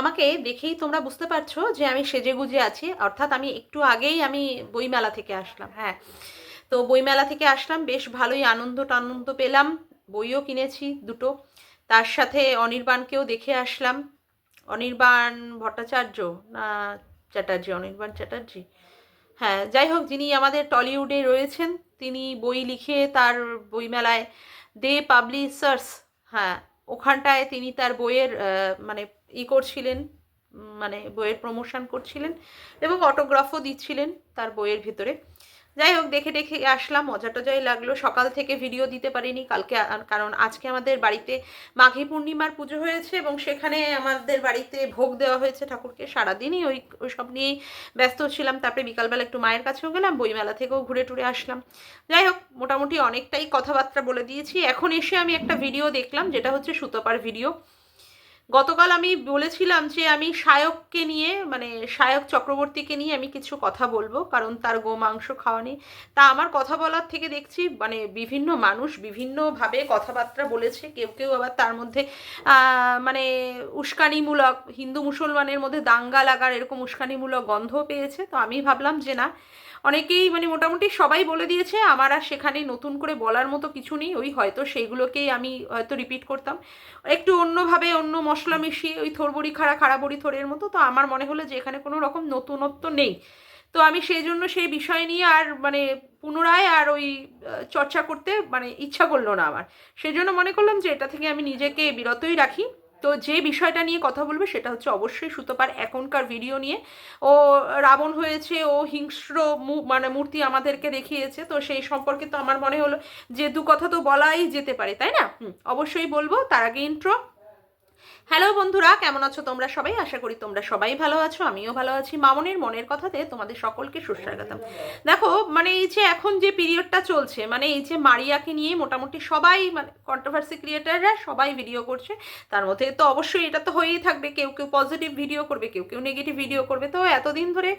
আমাকে দেখেই তোমরা বুঝতে পারছ যে আমি সেজে গুজে আছি। অর্থাৎ আমি একটু আগেই আমি বইমেলা থেকে আসলাম হ্যাঁ। তো বইমেলা থেকে আসলাম, বেশ ভালোই আনন্দ টানন্দ পেলাম। বইও কিনেছি দুটো। তার সাথে অনির্বাণকেও দেখে আসলাম। অনির্বাণ ভট্টাচার্য না চ্যাটার্জি? অনির্বাণ চ্যাটার্জি? হ্যাঁ যাই হোক, যিনি আমাদের টলিউডে রয়েছেন, তিনি বই লিখে তার বইমেলায় দে পাবলিশার্স হ্যাঁ ওখানটায় তিনি তার বইয়ের মানে ই করছিলেন মানে বইয়ের প্রমোশন করছিলেন এবং অটোগ্রাফও দিচ্ছিলেন তার বইয়ের ভিতরে। যাই হোক, দেখে দেখে আসলাম, মজা টজাই লাগল। সকাল থেকে ভিডিও দিতে পারিনি, কালকে কারণ আজকে আমাদের বাড়িতে মাঘী পূর্ণিমার পুজো হয়েছে এবং সেখানে আমাদের বাড়িতে ভোগ দেওয়া হয়েছে ঠাকুরকে। সারাদিনই ওই ওই সব নিয়েই ব্যস্ত ছিলাম। তারপরে বিকালবেলা একটু মায়ের কাছেও গেলাম, বইমেলা থেকেও ঘুরে টুরে আসলাম। যাই হোক, মোটামুটি অনেকটাই কথাবার্তা বলে দিয়েছি। এখন এসে আমি একটা ভিডিও দেখলাম, যেটা হচ্ছে সুতপার ভিডিও গতকাল আমি বলেছিলাম যে আমি সায়ককে নিয়ে মানে সায়ক চক্রবর্তীকে নিয়ে আমি কিছু কথা বলব, কারণ তার গোমাংস খাওয়া নেই। তা আমার কথা বলার থেকে দেখছি মানে বিভিন্ন মানুষ বিভিন্নভাবে কথাবার্তা বলেছে, কেউ কেউ আবার তার মধ্যে মানে উস্কানিমূলক, হিন্দু মুসলমানের মধ্যে দাঙ্গা লাগার এরকম উস্কানিমূলক গন্ধ পেয়েছে। তো আমি ভাবলাম যে না, অনেকেই মানে মোটামুটি সবাই বলে দিয়েছে, আমার আর সেখানে নতুন করে বলার মতো কিছু নেই, ওই হয়তো সেইগুলোকেই আমি হয়তো রিপিট করতাম। একটু অন্যভাবে, অন্য মশলা মিশিয়ে ওই থোরবড়ি খাড়া খাড়া বড়ি থোরের মতো, তো আমার মনে হলো যে এখানে কোনো রকম নতুনত্ব নেই। তো আমি সেই জন্য সেই বিষয় নিয়ে আর মানে পুনরায় আর ওই চর্চা করতে মানে ইচ্ছা করল না আমার। সেই জন্য মনে করলাম যে এটা থেকে আমি নিজেকে বিরতই রাখি। তো যে বিষয়টা নিয়ে কথা বলবে সেটা হচ্ছে অবশ্যই সুতোপার এখনকার ভিডিও নিয়ে। ও রাবণ হয়েছে, ও হিংস্র মানে মূর্তি আমাদেরকে দেখিয়েছে, তো সেই সম্পর্কে তো আমার মনে হলো যে দু কথা তো বলাই যেতে পারে, তাই না? অবশ্যই বলব। তার আগে ইন্ট্রো হ্যালো বন্ধুরা, কেমন আছো তোমরা সবাই? আশা করি তোমরা সবাই ভালো আছো, আমিও ভালো আছি। মামনের মনের কথাতে তোমাদের সকলকে সুস্বাগতম। দেখো মানে এই যে এখন যে পিরিয়ডটা চলছে মানে এই যে মারিয়াকে নিয়ে মোটামুটি সবাই মানে কন্ট্রোভার্সি ক্রিয়েটাররা সবাই ভিডিও করছে। তার মধ্যে তো অবশ্যই এটা তো হয়েই থাকবে, কেউ কেউ পজিটিভ ভিডিও করবে, কেউ কেউ নেগেটিভ ভিডিও করবে। তো এতদিন ধরে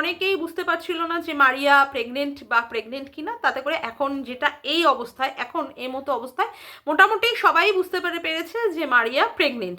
অনেকেই বুঝতে পারছিল না যে মারিয়া প্রেগনেন্ট বা প্রেগনেন্ট কিনা, তাতে করে এখন যেটা এই অবস্থায়, এখন এই মতো অবস্থায়, মোটামুটি সবাই বুঝতে পেরে পেরেছে যে মারিয়া প্রেগনেন্ট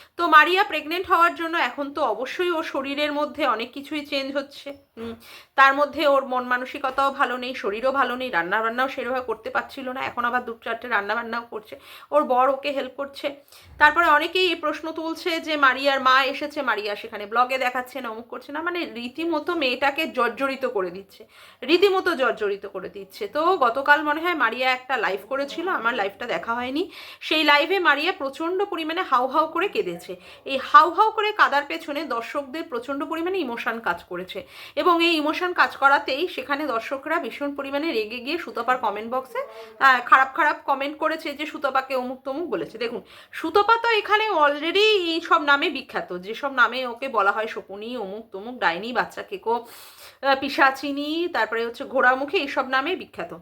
তো মারিয়া প্রেগনেন্ট হওয়ার জন্য এখন তো অবশ্যই ওর শরীরের মধ্যে অনেক কিছুই চেঞ্জ হচ্ছে। তার মধ্যে ওর মন মানসিকতাও ভালো নেই, শরীরও ভালো নেই রান্না বান্নাও করতে পারছিল না, এখন আবার দু চারটে রান্না বান্নাও করছে। ওর বর ওকে হেল্প করছে। তারপরে অনেকেই এই প্রশ্ন তুলছে যে মারিয়ার মা এসেছে, মারিয়া সেখানে ব্লগে দেখাচ্ছে না অমুক করছে। না মানে রীতিমতো মেয়েটাকে জর্জরিত করে দিচ্ছে, রীতিমতো জর্জরিত করে দিচ্ছে। তো গতকাল মনে হয় মারিয়া একটা লাইভ করেছিল, আমার লাইভটা দেখা হয়নি। সেই লাইভে মারিয়া প্রচণ্ড পরিমাণে হাউ হাউ করে কেঁদেছে। এই হাউ হাউ করে কাদার পেছনে দর্শকদের প্রচণ্ড পরিমাণে ইমোশন কাজ করেছে। এবং এই ইমোশন কাজ করাতেই সেখানে দর্শকরা ভীষণ পরিমাণে রেগে গিয়ে সুতপার কমেন্ট বক্সে খারাপ খারাপ কমেন্ট করেছে যে সুতপাকে অমুক তমুক বলেছে। দেখুন সুতপা তো এখানে অলরেডি এই সব নামে বিখ্যাত। যেসব নামে ওকে বলা হয় শকুনি অমুক তমুক ডাইনি বাচ্চা কেকো আহ, পিশাচিনি তারপরে হচ্ছে ঘোড়ামুখী এইসব নামে বিখ্যাত।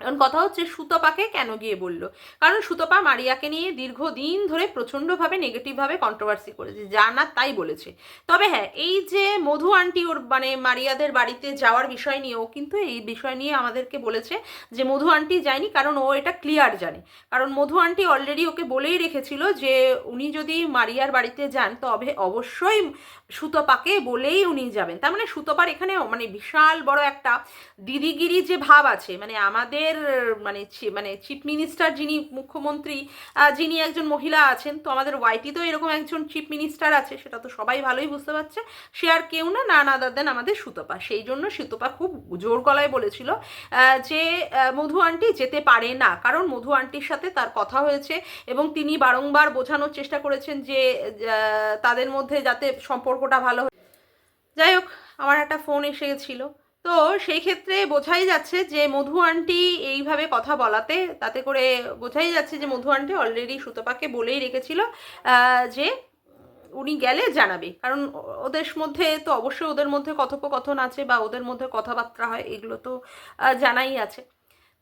এখন কথা হচ্ছে সুতপাকে কেন গিয়ে বলল? কারণ সুতপা মারিয়াকে নিয়ে দীর্ঘদিন ধরে প্রচণ্ডভাবে নেগেটিভভাবে কন্ট্রোভার্সি করেছে। যা না তাই বলেছে। তবে হ্যাঁ এই যে মধু আন্টি ওর মানে মারিয়াদের বাড়িতে যাওয়ার বিষয় নিয়ে ও কিন্তু এই বিষয় নিয়ে আমাদেরকে বলেছে যে মধু আন্টি যায়নি কারণ ও এটা ক্লিয়ার জানে। কারণ মধু আন্টি অলরেডি ওকে বলেই রেখেছিল যে উনি যদি মারিয়ার বাড়িতে যান তবে অবশ্যই সুতপাকে বলেই উনি যাবেন। তার মানে সুতপার এখানে মানে বিশাল বড় একটা দিদিগিরি যে ভাব আছে মানে আমাদের মানে মানে চিফ মিনিস্টার যিনি মুখ্যমন্ত্রী যিনি একজন মহিলা আছেন, তো আমাদের ওয়াইটিতেও এরকম একজন চিফ মিনিস্টার আছে, সেটা তো সবাই ভালোই বুঝতে পারছে। সে আর কেউ না না না দেন আমাদের সুতপা সেই জন্য সুতপা খুব জোর গলায় বলেছিল যে মধু আন্টি যেতে পারে না। কারণ মধু আন্টির সাথে তার কথা হয়েছে এবং তিনি বারংবার বোঝানোর চেষ্টা করেছেন যে তাদের মধ্যে যাতে সম্পর্কটা ভালো। যাই হোক, আমার একটা ফোন এসে গেছিল তো সেই ক্ষেত্রে বোঝাই যাচ্ছে যে মধু আন্টি এইভাবে কথা বলাতে, তাতে করে বোঝাই যাচ্ছে যে মধু আন্টি অলরেডি সুতপাকে বলেই রেখেছিল যে উনি গেলে জানাবে কারণ ওদের মধ্যে তো অবশ্যই ওদের মধ্যে কথোপকথন আছে বা ওদের মধ্যে কথাবার্তা হয়, এগুলো তো জানাই আছে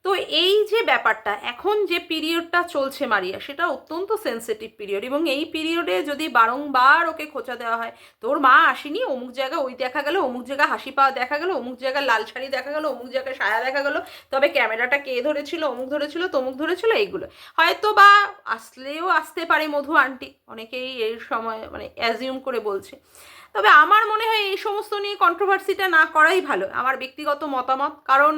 তো এই যে ব্যাপারটা, এখন যে পিরিয়ডটা চলছে মারিয়া, সেটা অত্যন্ত সেন্সিটিভ পিরিয়ড এবং এই পিরিয়ডে যদি বারংবার ওকে খোঁচা দেওয়া হয়, তোর মা আসেনি, অমুক জায়গা ওই দেখা গেল, অমুক জায়গা হাসি পাওয়া দেখা গেল, অমুক জায়গায় লাল শাড়ি দেখা গেল, অমুক জায়গায় সায়া দেখা গেল, তবে ক্যামেরাটা কে ধরেছিল, অমুক ধরেছিল, তমুক ধরেছিল, এইগুলো। হয়তো বা আসলেও আসতে পারে মধু আন্টি অনেকেই এই সময় মানে অ্যাজিউম করে বলছে। তবে আমার মনে হয় এই সমস্ত নিয়ে কন্ট্রোভার্সিটা না করাই ভালো, আমার ব্যক্তিগত মতামত। কারণ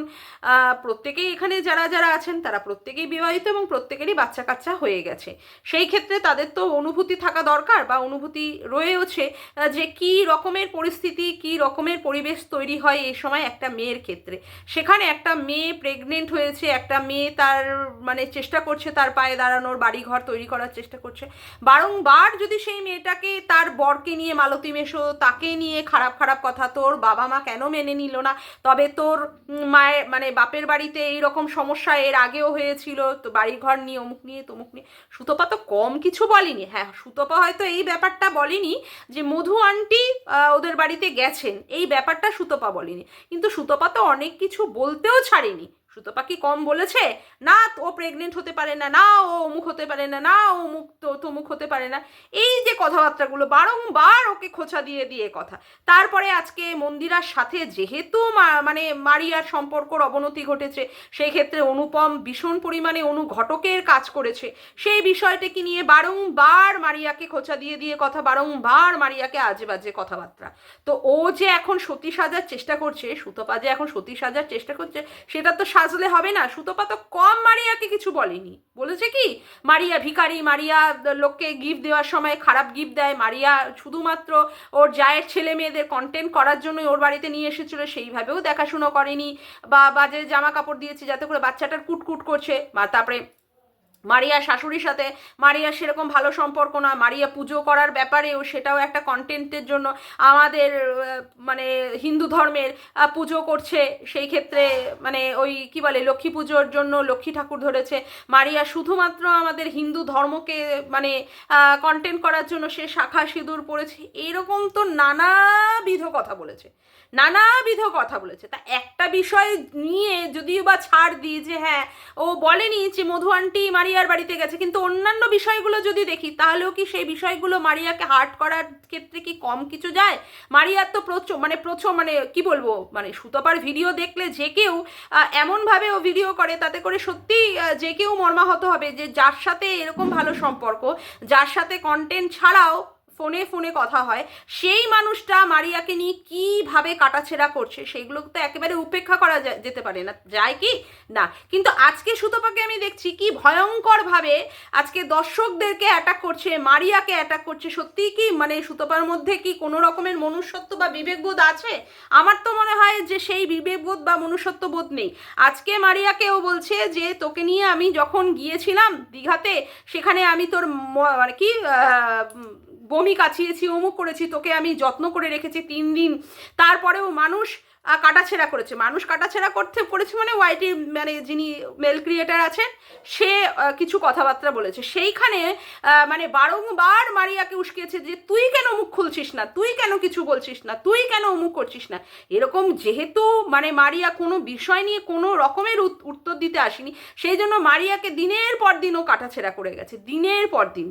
প্রত্যেকেই এখানে যারা যারা আছেন, তারা প্রত্যেকেই বিবাহিত এবং প্রত্যেকেরই বাচ্চা কাচ্চা হয়ে গেছে। সেই ক্ষেত্রে তাদের তো অনুভূতি থাকা দরকার বা অনুভূতি রয়েওছে যে কি রকমের পরিস্থিতি, কি রকমের পরিবেশ তৈরি হয় এই সময় একটা মেয়ের ক্ষেত্রে। সেখানে একটা মেয়ে প্রেগনেন্ট হয়েছে, একটা মেয়ে তার মানে চেষ্টা করছে তার পায়ে দাঁড়ানোর বাড়ি ঘর তৈরি করার চেষ্টা করছে। বারংবার যদি সেই মেয়েটাকে তার বরকে নিয়ে মালতী মেশো তাকে নিয়ে খারাপ খারাপ কথা, তোর বাবা মা কেন মেনে নিল না? তবে তোর মায়ের মানে বাপের বাড়িতে এই রকম সমস্যা এর আগেও হয়েছিল, তো বাড়ি ঘর নিয়ে, অমুক নিয়ে, তমুক নিয়ে। সুতপা তো কম কিছু বলেনি। হ্যাঁ সুতপা হয়তো এই ব্যাপারটা বলেনি যে মধু আন্টি ওদের বাড়িতে গেছেন। এই ব্যাপারটা সুতপা বলেনি। কিন্তু সুতপা তো অনেক কিছু বলতেও ছাড়েনি। সুতপা কি কম বলেছে? না, ও প্রেগনেন্ট হতে পারে না না, ও অমুক হতে পারে না না, ও অমুক তো, তমুক হতে পারে না। এই যে কথাবার্তাগুলো বারংবার ওকে খোঁচা দিয়ে দিয়ে কথা। তারপরে আজকে মন্দিরার সাথে যেহেতু মানে মারিয়ার সম্পর্কর অবনতি ঘটেছে সেই ক্ষেত্রে অনুপম ভীষণ পরিমাণে অনুঘটকের কাজ করেছে। সেই বিষয়টাকে নিয়ে বারংবার মারিয়াকে খোঁচা দিয়ে দিয়ে কথা, বারংবার মারিয়াকে আজে বাজে কথাবার্তা। তো ও যে এখন সতী সাজার চেষ্টা করছে, সুতপা যে এখন সতী সাজার চেষ্টা করছে, সেটা তো সাজলে হবে না। সুতপা তো কম মারিয়াকে কিছু বলেনি। বলেছে কি, মারিয়া ভিখারি, মারিয়া লোককে গিফট দেওয়ার সময় খারাপ গিফট দেয়। মারিয়া শুধুমাত্র ওর জায়ের ছেলে মেয়েদের কন্টেন্ট করার জন্যই ওর বাড়িতে নিয়ে এসেছিল, সেইভাবেও দেখাশুনো করেনি। বা বাজারে জামা কাপড় দিয়েছে যাতে করে বাচ্চাটার কুটকুট করছে। বা তারপরে মারিয়া শাশুড়ির সাথে। মারিয়া সেরকম ভালো সম্পর্ক না। মারিয়া পুজো করার ব্যাপারেও সেটাও একটা কন্টেন্টের জন্য আমাদের মানে হিন্দু ধর্মের পুজো করছে। সেই ক্ষেত্রে মানে ওই কি বলে, লক্ষ্মী পুজোর জন্য লক্ষ্মী ঠাকুর ধরেছে। মারিয়া শুধুমাত্র আমাদের হিন্দু ধর্মকে মানে কন্টেন্ট করার জন্য সে শাখা সিঁদুর পড়েছে এইরকম তো নানাবিধ কথা বলেছে। নানাবিধ কথা বলেছে। তা একটা বিষয় নিয়ে যদিও বা ছাড় দিই যে হ্যাঁ ও বলেনি যে মধু আন্টি মারিয়ার বাড়িতে গেছে, কিন্তু অন্যান্য বিষয়গুলো যদি দেখি, তাহলেও কি সেই বিষয়গুলো মারিয়াকে হার্ট করার ক্ষেত্রে কি কম কিছু যায়? মারিয়ার তো প্রচুর মানে প্রচুর মানে কি বলব মানে সুতপার ভিডিও দেখলে যে কেউ এমনভাবে ও ভিডিও করে, তাতে করে সত্যি যে কেউ মর্মাহত হবে যে যার সাথে এরকম ভালো সম্পর্ক, যার সাথে কন্টেন্ট ছাড়াও ফোনে ফোনে কথা হয়, সেই মানুষটা মারিয়াকে নিয়ে কীভাবে কাটাছেড়া করছে সেগুলো তো একেবারে উপেক্ষা করা যেতে পারে না। যায় কি? না। কিন্তু আজকে সুতপাকে আমি দেখছি কি ভয়ঙ্করভাবে আজকে দর্শকদেরকে অ্যাটাক করছে, মারিয়াকে অ্যাটাক করছে। সত্যি কি মানে সুতপার মধ্যে কি কোনো রকমের মনুষ্যত্ব বা বিবেকবোধ আছে? আমার তো মনে হয় যে সেই বিবেকবোধ বা মনুষ্যত্ব বোধ নেই। আজকে মারিয়াকেও বলছে যে, তোকে নিয়ে আমি যখন গিয়েছিলাম দীঘাতে, সেখানে আমি তোর মানে কি বমি কাছিয়েছি, অমুক করেছি, তোকে আমি যত্ন করে রেখেছি তিন দিন। তারপরেও মানুষ কাটাছেড়া করেছে। মানুষ কাটাছেড়া করতে, করেছে মানে ওয়াইটি মানে যিনি মেল ক্রিয়েটার আছেন, সে কিছু কথাবার্তা বলেছে। সেইখানে মানে বারংবার মারিয়াকে উস্কিয়েছে যে, তুই কেন মুখ খুলছিস না? তুই কেন কিছু বলছিস না? তুই কেন অমুক করছিস না? এরকম যেহেতু মানে মারিয়া কোনো বিষয় নিয়ে কোনো রকমের উত্তর দিতে আসেনি, সেই জন্য মারিয়াকে দিনের পর দিন ও কাটাছেড়া করে গেছে। দিনের পর দিন।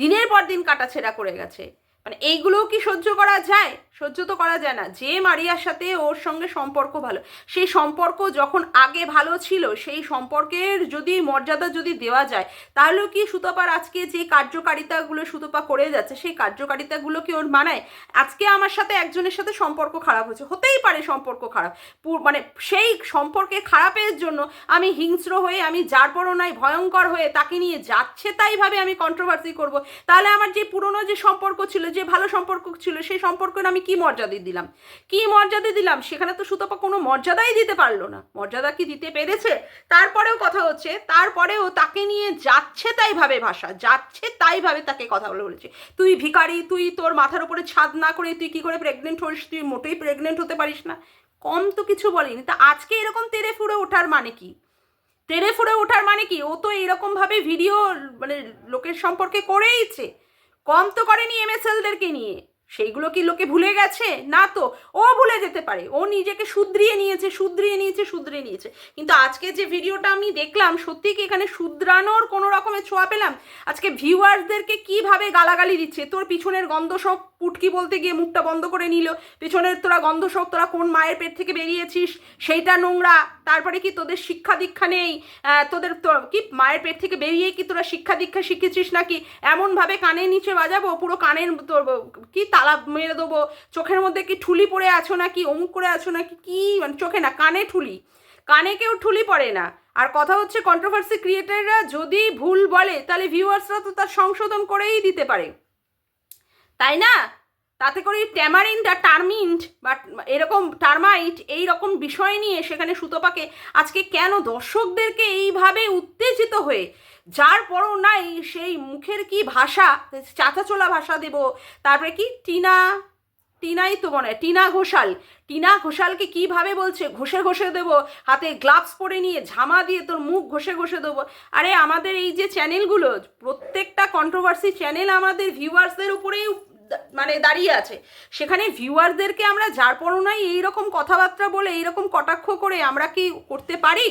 দিনের পর দিন কাটাছেড়া করে গেছে। মানে এইগুলোও কি সহ্য করা যায়? সহ্য তো করা যায় না। যে মারিয়ার সাথে ওর সঙ্গে সম্পর্ক ভালো, সেই সম্পর্ক যখন আগে ভালো ছিল, সেই সম্পর্কের যদি মর্যাদা যদি দেওয়া যায়, তাহলেও কি সুতপার আজকে যে কার্যকারিতাগুলো সুতপা করে যাচ্ছে, সেই কার্যকারিতাগুলো কি ওর মানায়? আজকে আমার সাথে একজনের সাথে সম্পর্ক খারাপ হয়েছে, হতেই পারে সম্পর্ক খারাপ। মানে সেই সম্পর্কে খারাপের জন্য আমি হিংস্র হয়ে, আমি যার পরনায় ভয়ঙ্কর হয়ে তাকে নিয়ে যাচ্ছে তাইভাবে আমি কন্ট্রোভার্সি করব। তাহলে আমার যে পুরনো যে সম্পর্ক ছিল যে ভালো সম্পর্ক ছিল, সেই সম্পর্কের আমি কি মর্যাদা দিলাম? কি মর্যাদা দিলাম? সেখানে তো সুতপা কোনো মর্যাদাই দিতে পারল না। মর্যাদা কি দিতে পেরেছে? তারপরেও কথা হচ্ছে, তারপরেও তাকে নিয়ে যাচ্ছে তাই ভাবে ভাষা, যাচ্ছে তাই ভাবে তাকে কথা বলে বলেছে। তুই ভিখারি, তুই তোর মাথার উপরে ছাদ না করে তুই কি করে প্রেগনেন্ট হইস তুই মোটেই প্রেগনেন্ট হতে পারিস না। কম তো কিছু বলেনি। তা আজকে এরকম তেরে ফুড়ে ওঠার মানে কি? তেরে ফুড়ে ওঠার মানে কি? ও তো এরকম ভাবে ভিডিও মানে লোকের সম্পর্কে করেইছে। কম তো করেনি এমএসএলদেরকে নিয়ে। সেইগুলো কি লোকে ভুলে গেছে? না তো, ও ভুলে যেতে পারে। ও নিজেকে শুধরিয়ে নিয়েছে শুধরিয়ে নিয়েছে শুধরিয়ে নিয়েছে। কিন্তু আজকে যে ভিডিওটা আমি দেখলাম সত্যি কি এখানে শুধরানোর কোনো রকমের ছোঁয়া পেলাম? আজকে ভিউয়ার্সদেরকে কীভাবে গালাগালি দিচ্ছে? তোর পিছনের গন্ধ সব পুটকি বলতে গিয়ে মুখটা বন্ধ করে নিল। পিছনের তোরা গন্ধ সব, তোরা কোন মায়ের পেট থেকে বেরিয়েছিস? সেইটা নোংরা। তারপরে কি তোদের শিক্ষা দীক্ষা নেই? তোদের কি মায়ের পেট থেকে বেরিয়ে কি তোরা শিক্ষা দীক্ষা শিখেছিস নাকি? এমনভাবে কানের নিচে বাজাবো, পুরো কানের তোর কি তালা মেরে দেবো? চোখের মধ্যে কি ঠুলি পড়ে আছো নাকি? অমুক করে আছো নাকি? কি? মানে চোখে না, কানে ঠুলি। কানে কেউ ঠুলি পড়ে না। আর কথা হচ্ছে কন্ট্রোভার্সি ক্রিয়েটাররা যদি ভুল বলে, তাহলে ভিউয়ার্সরা তো তার সংশোধন করেই দিতে পারে। তাই না? তাতে করে ট্যামারিনটা টার্মিন্ট বা এরকম টার্মাইট এই রকম বিষয় নিয়ে সেখানে সুতপাকে আজকে কেন দর্শকদেরকে এইভাবে উত্তেজিত হয়ে? যার পরও নাই সেই মুখের কি ভাষা? চাচাচোলা ভাষা দেব। তারপরে কি? টিনা, টিনাই তো মনে টিনা ঘোষাল। টিনা ঘোষালকে কীভাবে বলছে? ঘষে ঘষে দেবো। হাতে গ্লাভস পরে নিয়ে ঝামা দিয়ে তোর মুখ ঘষে ঘষে দেবো। আরে আমাদের এই যে চ্যানেলগুলো প্রত্যেকটা কন্ট্রোভার্সি চ্যানেল আমাদের ভিউয়ার্সদের উপরেই মানে দাঁড়িয়ে আছে। সেখানে ভিউয়ারদেরকে আমরা যার পরনাই এইরকম কথাবার্তা বলে, এইরকম কটাক্ষ করে আমরা কি করতে পারি?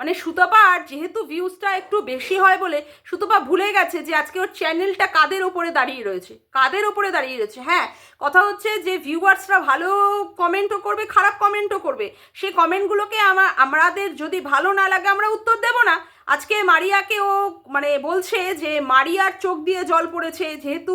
মানে সুতপা, আর যেহেতু ভিউজটা একটু বেশি হয় বলে, সুতপা ভুলে গেছে যে আজকে ওর চ্যানেলটা কাদের ওপরে দাঁড়িয়ে রয়েছে। কাদের ওপরে দাঁড়িয়ে রয়েছে? হ্যাঁ কথা হচ্ছে যে ভিউয়ার্সরা ভালো কমেন্টও করবে, খারাপ কমেন্টও করবে। সেই কমেন্টগুলোকে আমার আমাদের যদি ভালো না লাগে, আমরা উত্তর দেব না। আজকে মারিয়াকে ও মানে বলছে যে মারিয়ার চোখ দিয়ে জল পড়েছে, যেহেতু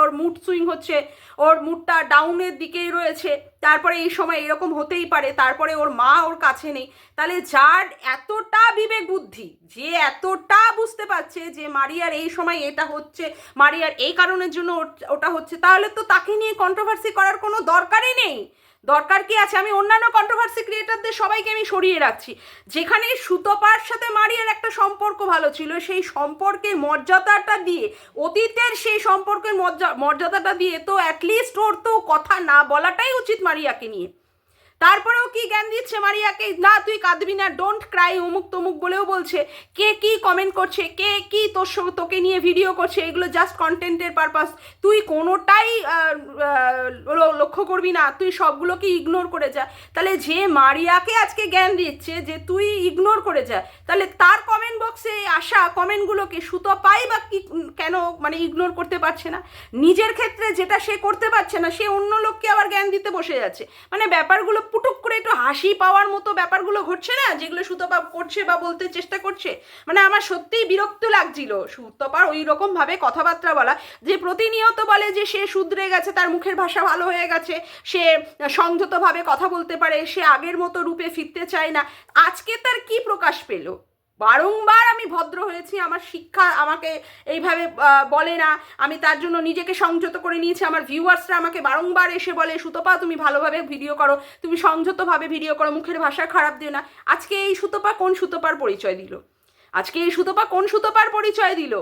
ওর মুড সুইং হচ্ছে, ওর মুডটা ডাউনের দিকেই রয়েছে, তারপরে এই সময় এরকম হতেই পারে, তারপরে ওর মা ওর কাছে নেই, তাহলে যার এতটা বিবেক বুদ্ধি, যে এতটা বুঝতে পারছে যে মারিয়ার এই সময় এটা হচ্ছে, মারিয়ার এই কারণের জন্য ওটা হচ্ছে, তাহলে তো তাকে নিয়ে কন্ট্রোভার্সি করার কোনো দরকারই নেই। দরকার কি আছে? আমি অন্যান্য কন্ট্রোভার্সি ক্রিয়েটারদের সবাইকে আমি সরিয়ে রাখছি। যেখানে সুতপার সাথে মারিয়ার একটা সম্পর্ক ভালো ছিল, সেই সম্পর্কের মর্যাদাটা দিয়ে, অতীতের সেই সম্পর্কের মর্যা- মর্যাদাটা দিয়ে তো অ্যাটলিস্ট ওর তো কথা না বলাটাই উচিত মারিয়াকে নিয়ে। তারপরেও কি জ্ঞান দিচ্ছে মারিয়াকে? না, তুই কাঁদবি না ডোন্ট ক্রাই অমুক তমুক বলেও বলছে। কে কি কমেন্ট করছে, কে কি তোর তোকে নিয়ে ভিডিও করছে, এগুলো জাস্ট কন্টেন্টের পারপাস তুই কোনোটাই লক্ষ্য করবি না, তুই সবগুলোকে ইগনোর করে যা। তাহলে যে মারিয়াকে আজকে জ্ঞান দিচ্ছে, যে তুই ইগনোর করে যা, তাহলে তার কমেন্ট বক্সে আসা কমেন্টগুলোকে সুতো পাই বা কি, কেন মানে ইগনোর করতে পারছে না? নিজের ক্ষেত্রে যেটা সে করতে পারছে না, সে অন্য লোককে আবার জ্ঞান দিতে বসে যাচ্ছে। মানে ব্যাপারগুলো পুটুক করে একটু হাসি পাওয়ার মতো ব্যাপারগুলো ঘটছে না? যেগুলো সুতপা করছে বা বলতে চেষ্টা করছে? মানে আমার সত্যিই বিরক্ত লাগছিল। সুতপার ওই রকমভাবে কথাবার্তা বলা, যে প্রতিনিয়ত বলে যে সে শুধরে গেছে, তার মুখের ভাষা ভালো হয়ে গেছে, সে সংযতভাবে কথা বলতে পারে, সে আগের মতো রূপে ফিরতে চায় না। আজকে তার কি প্রকাশ পেল? বারংবার আমি ভদ্র হয়েছি, আমার শিক্ষা আমাকে এইভাবে বলে না। আমি তার জন্য নিজেকে সংযত করে নিয়েছি, আমার ভিউয়ার্সরা আমাকে বারংবার এসে বলে, সুতপা, তুমি ভালোভাবে ভিডিও করো, তুমি সংযতভাবে ভিডিও করো, মুখের ভাষা খারাপ দিও না। আজকে এই সুতপা কোন সুতপার পরিচয় দিল? আজকে এই সুতপা কোন সুতপার পরিচয় দিল?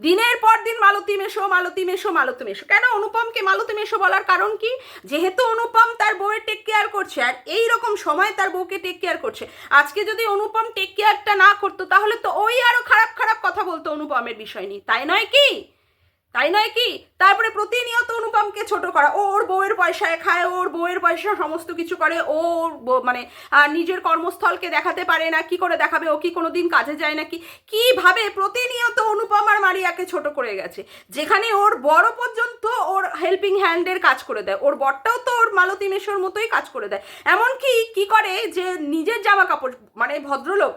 দিনের পর দিন মালতী মেশো মালতী মেশো মালতী মেশো। কেন অনুপমকে মালতী মেশো বলার কারণ কি? যেহেতু অনুপম তার বউয়ের টেক কেয়ার করছে আর এই রকম সময় তার বউকে টেক কেয়ার করছে। আজকে যদি অনুপম টেক কেয়ারটা না করতো, তাহলে তো ওই আরও খারাপ খারাপ কথা বলতো অনুপমের বিষয় নিয়ে। তাই নয় কি? তাই নয় কি? তারপরে প্রতিনিয়ত অনুপমকে ছোট করা। ওর বউয়ের পয়সায় খায় ওর বউয়ের পয়সা সমস্ত কিছু করে, ও মানে নিজের কর্মস্থলকে দেখাতে পারে না, কি করে দেখাবে, ও কি কোনো দিন কাজে যায় নাকি কীভাবে প্রতিনিয়ত অনুপম আর মারিয়াকে ছোট করে গেছে? যেখানে ওর বড় পর্যন্ত ওর হেল্পিং হ্যান্ডের কাজ করে দেয়, ওর বরটাও তো ওর মালতী মেশোর মতোই কাজ করে দেয়। এমনকি কি করে যে নিজের জামা কাপড় মানে ভদ্রলোক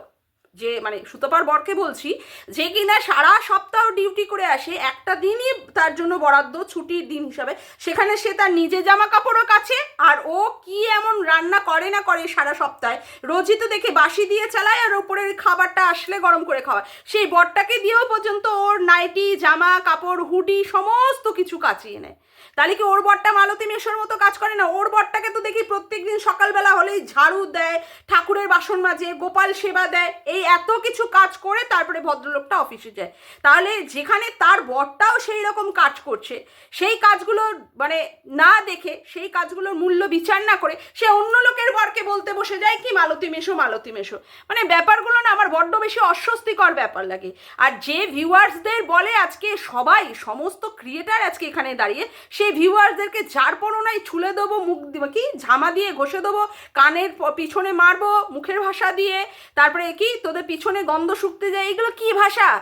যে মানে সুতপার বরকে বলছি, যে কিনা সারা সপ্তাহ ডিউটি করে আসে, একটা দিনই তার জন্য বরাদ্দ ছুটির দিন হিসাবে। সেখানে সে তার নিজে জামা কাপড়ও কাছে, আর ও কি এমন রান্না করে না করে সারা সপ্তাহে। রোজই তো দেখে বাসি দিয়ে চালায়, আর ওপরের খাবারটা আসলে গরম করে খাওয়া সেই বরটাকে দিয়েও পর্যন্ত ওর নাইটি, জামা, কাপড়, হুডি, সমস্ত কিছু কাচিয়ে নেয়। তাহলে কি ওর বরটা মালতী মেশোর মতো কাজ করে? না, ওর বরটাকে তো দেখি প্রত্যেকদিন সকালবেলা হলেই ঝাড়ু দেয়, ঠাকুরের বাসন মাজে, গোপাল সেবা দেয়, এই এত কিছু কাজ করে তারপরে ভদ্রলোকটা অফিসে যায়। তাহলে যেখানে তার বরটাও সেই রকম কাজ করছে, সেই কাজগুলো মানে না দেখে, সেই কাজগুলোর মূল্য বিচার না করে, সে অন্য লোকের বরকে বলতে বসে যায় কি, মালতী মেশো মালতী মেশো। মানে ব্যাপারগুলো না আমার বড্ড বেশি অস্বস্তিকর ব্যাপার লাগে। আর যে ভিউয়ার্সদের বলে আজকে সবাই, সমস্ত ক্রিয়েটার আজকে এখানে দাঁড়িয়ে সেই ভিউয়ার্সদেরকে যার পরনায় ছুলে দেবো, মুখ দিব- কি? ঝামা দিয়ে ঘষে দেবো, কানের পিছনে মারবো, মুখের ভাষা দিয়ে, তারপরে কি? তোদের পিছনে গন্ধ শুকতে যায়, এগুলো কি ভাষা?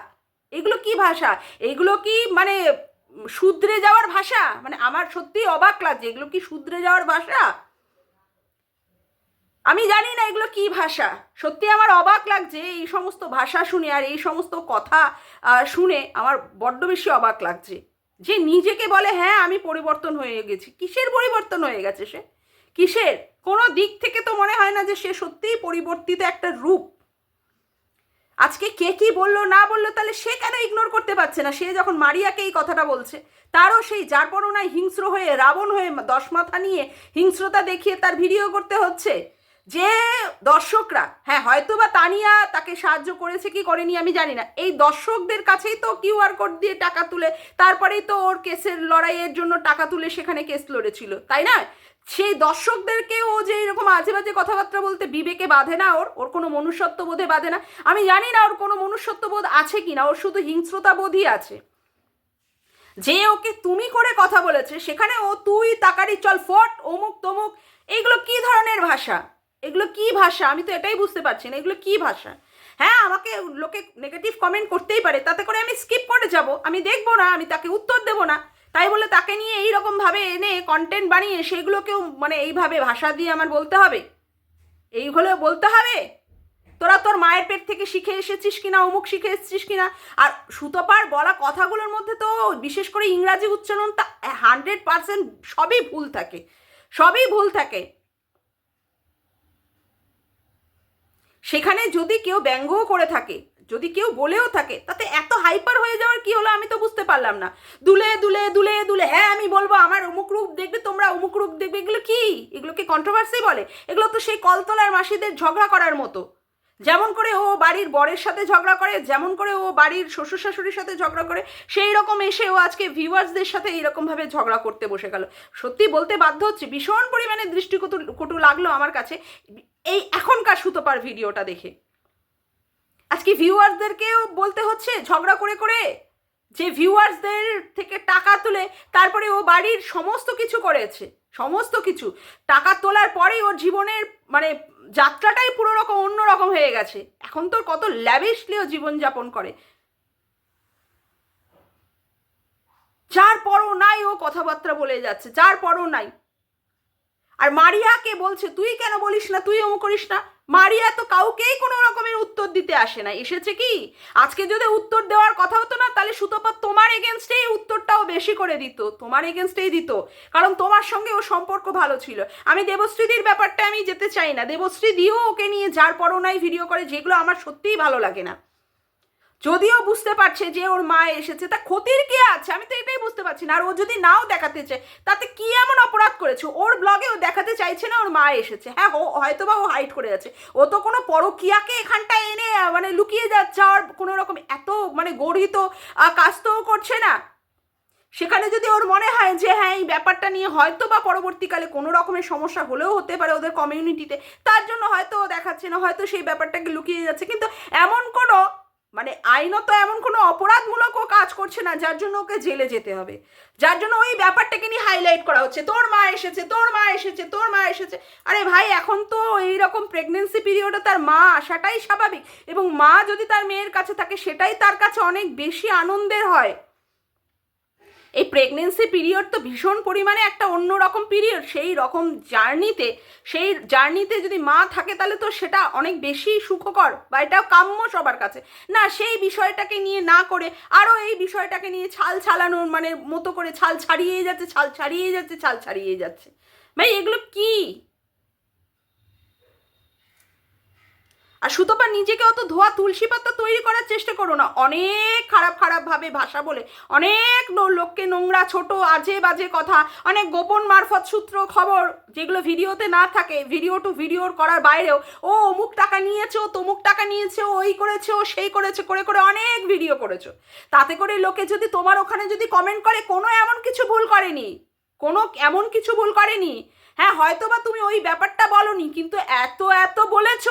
এগুলো কি ভাষা? এগুলো কি মানে শুধরে যাওয়ার ভাষা? মানে আমার সত্যি অবাক লাগছে, এগুলো কি শুধরে যাওয়ার ভাষা? আমি জানি না এগুলো কি ভাষা। সত্যি আমার অবাক লাগছে, এই সমস্ত ভাষা শুনে আর এই সমস্ত কথা শুনে আমার বড্ড বেশি অবাক লাগছে। যে নিজেকে বলে হ্যাঁ আমি পরিবর্তন হয়ে গেছি। কিসের পরিবর্তন হয়ে গেছে সে? কিসের? কোনো দিক থেকে তো মনে হয় না যে সে সত্যিই পরিবর্তিত একটা রূপ। আজকে কে কি বলল, না বলল, তাহলে সে কেন ইগনোর করতে পারছে না? সে যখন মারিয়াকে এই কথাটা বলছে, তারও সেই যার পরনায় হিংস্র হয়ে, রাবণ হয়ে দশ মাথা নিয়ে হিংস্রতা দেখিয়ে তার ভিডিও করতে হচ্ছে। যে দর্শকরা হ্যাঁ হয়তো বা তানিয়া তাকে সাহায্য করেছে কি করেনি আমি জানি না। এই দর্শকদের কাছেই তো কিউআর কোড দিয়ে টাকা তুলে, তারপরেই তো ওর কেসের লড়াইয়ের জন্য টাকা তুলে সেখানে কেস লড়েছিল, তাই না? সেই দর্শকদেরকে ও যে এরকম আজে বাজে কথাবার্তা বলতে বিবেকে বাঁধে না ওর ওর কোনো মনুষ্যত্ব বোধে বাঁধে না। আমি জানি না ওর কোনো মনুষ্যত্ব বোধ আছে কি না, ওর শুধু হিংস্রতা বোধই আছে। যে ওকে তুমি করে কথা বলেছে, সেখানে ও তুই, তাকারি, চল, ফট, অমুক, তমুক, এইগুলো কি ধরনের ভাষা? এগুলো কি ভাষা? আমি তো এটাই বুঝতে পারছি না, এগুলো কি ভাষা? হ্যাঁ আমাকে লোকে নেগেটিভ কমেন্ট করতেই পারে, তাতে করে আমি স্কিপ করে যাব। আমি দেখব না, আমি তাকে উত্তর দেবো না। তাই বলে তাকে নিয়ে এই ভাবে এনে কন্টেন্ট বানিয়ে সেগুলোকেও মানে এইভাবে ভাষা দিয়ে আমার বলতে হবে? এইগুলো বলতে হবে? তোরা তোর মায়ের পেট থেকে শিখে এসেছিস কিনা, অমুক শিখে এসেছিস কিনা? আর সুতপার বলা কথাগুলোর মধ্যে তো বিশেষ করে ইংরাজি উচ্চারণটা হান্ড্রেড পার্সেন্ট সবই ভুল থাকে। সবই ভুল থাকে। সেখানে যদি কেউ ব্যঙ্গও করে থাকে, যদি কেউ বলেও থাকে, তাতে এত হাইপার হয়ে যাওয়ার কি হলো আমি তো বুঝতে পারলাম না। দুলে দুলে দুলে দুলে হ্যাঁ আমি বলব, আমার অমুক রূপ দেখবে, তোমরা অমুক রূপ দেখবে, এগুলো কি? এগুলোকে কন্ট্রোভার্সি বলে? এগুলো তো সেই কলতলার মাসিদের ঝগড়া করার মতো। যেমন করে ও বাড়ির বরের সাথে ঝগড়া করে, যেমন করে ও বাড়ির শ্বশুর শাশুড়ির সাথে ঝগড়া করে, সেই রকম এসে ও আজকে ভিউয়ার্সদের সাথে এইরকমভাবে ঝগড়া করতে বসে গেল। সত্যি বলতে বাধ্য হচ্ছে, ভীষণ পরিমাণে দৃষ্টিকটু কটু লাগল আমার কাছে এই এখনকার সুতোপার ভিডিওটা দেখে। আজকে ভিউয়ার্সদেরকেও বলতে হচ্ছে, ঝগড়া করে করে যে ভিউয়ার্সদের থেকে টাকা তুলে তারপরে ও বাড়ির সমস্ত কিছু করেছে, সমস্ত কিছু। টাকা তোলার পরেই ওর জীবনের মানে যাত্রাটাই পুরো রকম অন্যরকম হয়ে গেছে। এখন তোর কত ল্যাভিশলি ও জীবনযাপন করে। যার পরও নাই ও কথাবার্তা বলে যাচ্ছে, যার পরও নাই। আর মারিয়াকে বলছে, তুই কেন বলিস না? তুই অমু করিস না? মারিয়া তো কাউকেই কোনো রকমের উত্তর দিতে আসে না এসেছে কি? আজকে যদি উত্তর দেওয়ার কথা হতো না, তাহলে সুতপা তোমার এগেনস্টেই উত্তরটাও বেশি করে দিত, তোমার এগেনস্টেই দিত, কারণ তোমার সঙ্গে ও সম্পর্ক ভালো ছিল। আমি দেবশ্রীদির ব্যাপারটা আমি যেতে চাই না। দেবশ্রী দিও ওকে নিয়ে, যার পরও নাই ভিডিও করে, যেগুলো আমার সত্যিই ভালো লাগে না। যদিও বুঝতে পারছে যে ওর মা এসেছে, তা ক্ষতির কি আছে? আমি তো এটাই বুঝতে পারছি না। আর ও যদি নাও দেখাতে চায়, তাতে কি এমন অপরাধ করেছে? ওর ব্লগে ও দেখাতে চাইছে না ওর মা এসেছে। হ্যাঁ ও হয়তো বা ও হাইট করে যাচ্ছে ও তো কোনো পরকিয়াকে এখানটায় এনে মানে লুকিয়ে যাচ্ছে আর কোনো রকম এত মানে গর্হিত কাজ তো করছে না। সেখানে যদি ওর মনে হয় যে হ্যাঁ এই ব্যাপারটা নিয়ে হয়তো বা পরবর্তীকালে কোনো রকমের সমস্যা হলেও হতে পারে ওদের কমিউনিটিতে তার জন্য হয়তো দেখাচ্ছে না, হয়তো সেই ব্যাপারটাকে লুকিয়ে যাচ্ছে। কিন্তু এমন কোনো মানে আইনত এমন কোনো অপরাধমূলকও কাজ করছে না, যার জন্য ওকে জেলে যেতে হবে। যার জন্য ওই ব্যাপারটাকে নিয়ে হাইলাইট করা হচ্ছে। তোর মা এসেছে, তোর মা এসেছে, তোর মা এসেছে। আরে ভাই, এখন তো এই রকম প্রেগনেন্সি পিরিয়ডে তার মা আসাটাই স্বাভাবিক এবং মা যদি তার মেয়ের কাছে থাকে, সেটাই তার কাছে অনেক বেশি আনন্দের হয়। এই প্রেগনেন্সি পিরিয়ড তো ভীষণ পরিমাণে একটা অন্য রকম পিরিয়ড সেই রকম জার্নিতে সেই জার্নিতে যদি মা থাকে তাহলে তো সেটা অনেক বেশি সুখকর বা এটাও কাম্য সবার কাছে। না, সেই বিষয়টাকে নিয়ে না করে আরও এই বিষয়টাকে নিয়ে ছাল ছালানোর মানে মতো করে ছাল ছাড়িয়ে যাচ্ছে, ছাল ছাড়িয়ে যাচ্ছে, ছাল ছাড়িয়ে যাচ্ছে। ভাই, এগুলো কি? আর সুতপা নিজেকে অত ধোয়া তুলসী পাতা তৈরি করার চেষ্টা করো না। অনেক খারাপ খারাপ ভাবে ভাষা বলে। অনেক লোককে নোংরা, ছোট, আজে বাজে কথা, অনেক গোপন মারফত সূত্র, খবর যেগুলো ভিডিওতে না থাকে, ভিডিও টু ভিডিওর করার বাইরেও, ও, অমুক টাকা নিয়েছে তমুক টাকা নিয়েছে ওই করেছে, ও সেই করেছে, করে করে অনেক ভিডিও করেছ। তাতে করে লোকে যদি তোমার ওখানে যদি কমেন্ট করে, কোনো এমন কিছু ভুল করেনি। কোনো এমন কিছু ভুল করেনি। হ্যাঁ হয়তো বা তুমি ওই ব্যাপারটা বলনি, কিন্তু এত এত বলেছ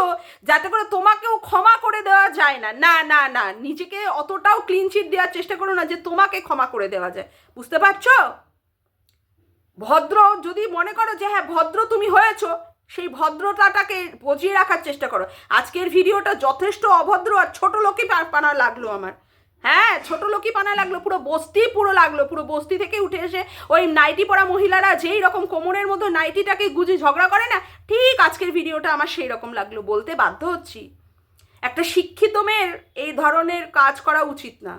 যাতে করে তোমাকেও ক্ষমা করে দেওয়া যায় না। না না না, নিজেকে অতটাও ক্লিন চিট দেওয়ার চেষ্টা করো না যে তোমাকে ক্ষমা করে দেওয়া যায়। বুঝতে পারছ? ভদ্র, যদি মনে করো যে হ্যাঁ ভদ্র তুমি হয়েছো, সেই ভদ্রতাটাকে বজিয়ে রাখার চেষ্টা করো। আজকের ভিডিওটা যথেষ্ট অভদ্র আর ছোট লোকই পানা লাগল আমার। হ্যাঁ ছোট লোকই পানা লাগল, পুরো বস্তি পুরো লাগল, পুরো বস্তি থেকে উঠে এসে ওই নাইটি পরা মহিলারা যেই রকম কোমরের মতো নাইটিটাকে গুজে ঝগড়া করে না, ঠিক আজকের ভিডিওটা আমার সেই রকম লাগল বলতে বাধ্য হচ্ছি। একটা শিক্ষিত মেয়ের এই ধরনের কাজ করা উচিত না।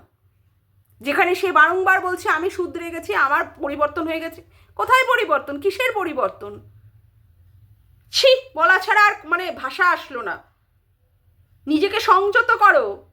যেখানে সে বারংবার বলছে, আমি শুধরে গেছি, আমার পরিবর্তন হয়ে গেছে। কোথায় পরিবর্তন? কিসের পরিবর্তন? ছি, বলা ছাড়া আর মানে ভাষা আসলো না। নিজেকে সংযত করো।